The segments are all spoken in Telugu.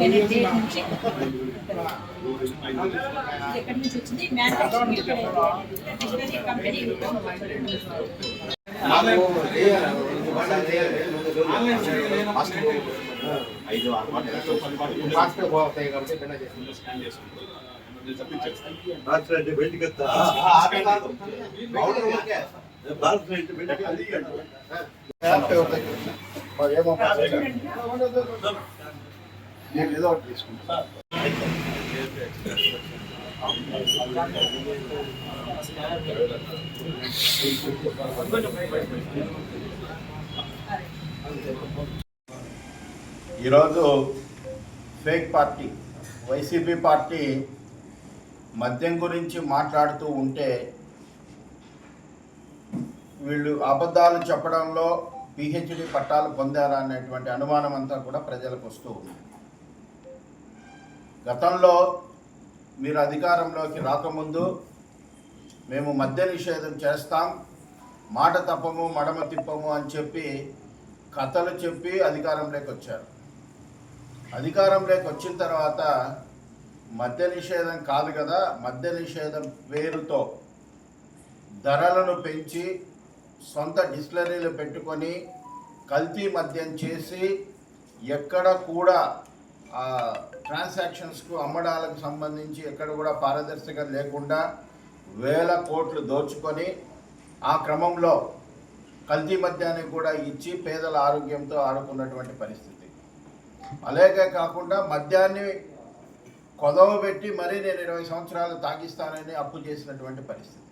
నేను ఎక్కడి నుంచి వచ్చింది మ్యానుఫ్యాక్చరింగ్ డిక్షనరీ కంపెనీ అంటే బయటికి వస్తా. భారత్ అంటే బయటికి అది అంటే. నేను ఏదో ఒకటి తీసుకుంటా ఈరోజు ఫేక్ పార్టీ వైసీపీ పార్టీ మద్యం గురించి మాట్లాడుతూ ఉంటే వీళ్ళు అబద్ధాలు చెప్పడంలో పిహెచ్డి పట్టాలు పొందారా అనేటువంటి అనుమానం అంతా కూడా ప్రజలకు వస్తూ ఉంది. గతంలో మీరు అధికారంలోకి రాకముందు మేము మద్య నిషేధం చేస్తాం మాట తప్పము మడమ తిప్పము అని చెప్పి కథలు చెప్పి అధికారంలోకి వచ్చారు అధికారంలోకి వచ్చిన తర్వాత మద్య నిషేధం కాదు కదా మద్య నిషేధం పేరుతో ధరలను పెంచి సొంత డిస్టిలరీలు పెట్టుకొని కల్తీ మద్యం చేసి ఎక్కడ కూడా ట్రాన్సాక్షన్స్కు అమ్మడాలకు సంబంధించి ఎక్కడ కూడా పారదర్శకత లేకుండా వేల కోట్లు దోచుకొని ఆ క్రమంలో కల్తీ మద్యాన్ని కూడా ఇచ్చి పేదల ఆరోగ్యంతో ఆడుకున్నటువంటి పరిస్థితి. అలాగే కాకుండా మద్యాన్ని కొదవ పెట్టి మరీ నేను ఇరవై సంవత్సరాలు తాగిస్తానని అప్పు చేసినటువంటి పరిస్థితి.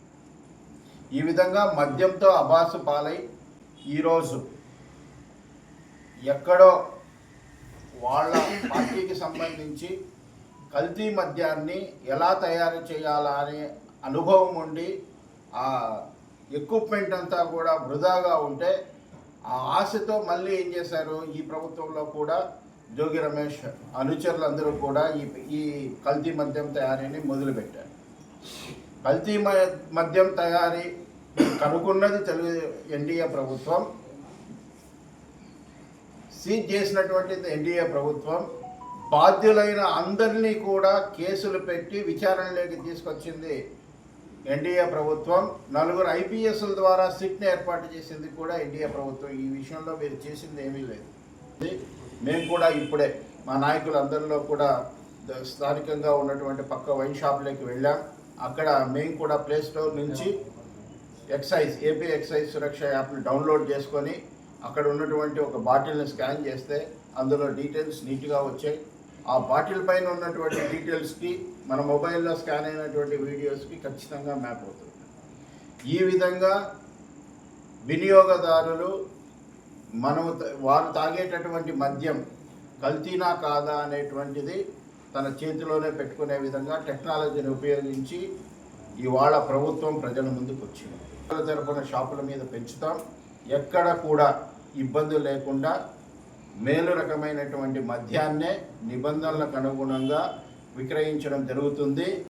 ఈ విధంగా మద్యంతో అబాసు పాలై ఈరోజు ఎక్కడో వాళ్ళ పార్టీకి సంబంధించి కల్తీ మద్యాన్ని ఎలా తయారు చేయాలా అనే అనుభవం ఉండి ఆ ఎక్విప్మెంట్ అంతా కూడా వృధాగా ఉంటే ఆ ఆశతో మళ్ళీ ఏం చేశారు? ఈ ప్రభుత్వంలో కూడా జోగి రమేష్ అనుచరులందరూ కూడా ఈ ఈ కల్తీ మద్యం తయారీని మొదలుపెట్టారు. కల్తీ మద్యం తయారీ కనుక్కున్నది తెలుగు ఎన్డీఏ ప్రభుత్వం. సీజ్ చేసినటువంటి ఎన్డీఏ ప్రభుత్వం. బాధ్యులైన అందరినీ కూడా కేసులు పెట్టి విచారణలోకి తీసుకొచ్చింది ఎన్డీఏ ప్రభుత్వం నలుగురు ఐపీఎస్ల ద్వారా సిట్ని ఏర్పాటు చేసింది కూడా ఎన్డీఏ ప్రభుత్వం. ఈ విషయంలో మీరు చేసింది ఏమీ లేదు. మేము కూడా ఇప్పుడే మా నాయకులందరిలో కూడా స్థానికంగా ఉన్నటువంటి పక్క వైన్ షాప్లోకి వెళ్ళాం. అక్కడ మేము కూడా ప్లే స్టోర్ నుంచి ఎక్సైజ్ ఏపీ ఎక్సైజ్ సురక్ష యాప్ని డౌన్లోడ్ చేసుకొని అక్కడ ఉన్నటువంటి ఒక బాటిల్ని స్కాన్ చేస్తే అందులో డీటెయిల్స్ నీట్గా వచ్చాయి. ఆ బాటిల్ పైన ఉన్నటువంటి డీటెయిల్స్కి మన మొబైల్లో స్కాన్ అయినటువంటి వీడియోస్కి ఖచ్చితంగా మ్యాప్ అవుతుంది. ఈ విధంగా వినియోగదారులు మనము వారు తాగేటటువంటి మద్యం కల్తీనా కాదా అనేటువంటిది తన చేతిలోనే పెట్టుకునే విధంగా టెక్నాలజీని ఉపయోగించి ఇవాళ ప్రభుత్వం ప్రజల ముందుకు వచ్చింది. తరపున షాపుల మీద పెంచుతాం. ఎక్కడ కూడా ఇబ్బంది లేకుండా మేలు రకమైనటువంటి మద్యాన్నే నిబంధనలకు అనుగుణంగా విక్రయించడం జరుగుతుంది.